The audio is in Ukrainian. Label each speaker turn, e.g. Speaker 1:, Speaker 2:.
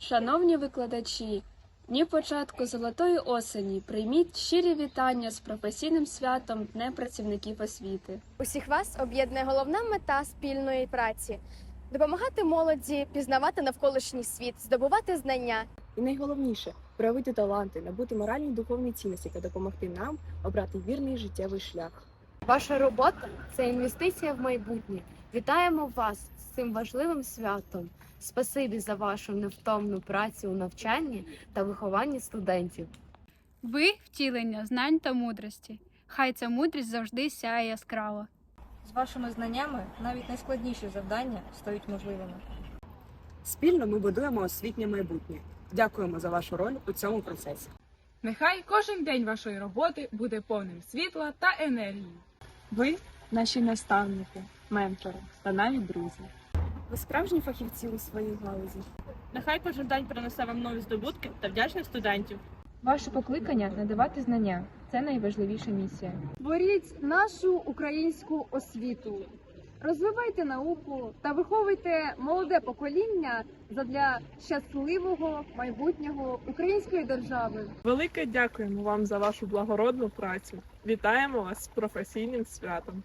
Speaker 1: Шановні викладачі, дні початку золотої осені прийміть щирі вітання з професійним святом Днем працівників освіти.
Speaker 2: Усіх вас об'єднує головна мета спільної праці допомагати молоді пізнавати навколишній світ, здобувати знання.
Speaker 3: І найголовніше проявити таланти, набути моральні і духовні цінності та допомогти нам обрати вірний життєвий шлях.
Speaker 4: Ваша робота це інвестиція в майбутнє. Вітаємо вас з цим важливим святом. Спасибі за вашу невтомну працю у навчанні та вихованні студентів.
Speaker 5: Ви втілення знань та мудрості. Хай ця мудрість завжди сяє яскраво.
Speaker 6: З вашими знаннями навіть найскладніші завдання стають можливими.
Speaker 7: Спільно ми будуємо освітнє майбутнє. Дякуємо за вашу роль у цьому процесі.
Speaker 8: Нехай кожен день вашої роботи буде повним світла та енергії.
Speaker 3: Ви наші наставники, ментори та навіть друзі.
Speaker 7: Ви справжні фахівці у своїй галузі. Нехай кожен день принесе вам нові здобутки та вдячних студентів.
Speaker 9: Ваше покликання надавати знання це найважливіша місія.
Speaker 10: Творіть нашу українську освіту, розвивайте науку та виховуйте молоде покоління задля щасливого майбутнього української держави.
Speaker 8: Велике дякуємо вам за вашу благородну працю. Вітаємо вас з професійним святом.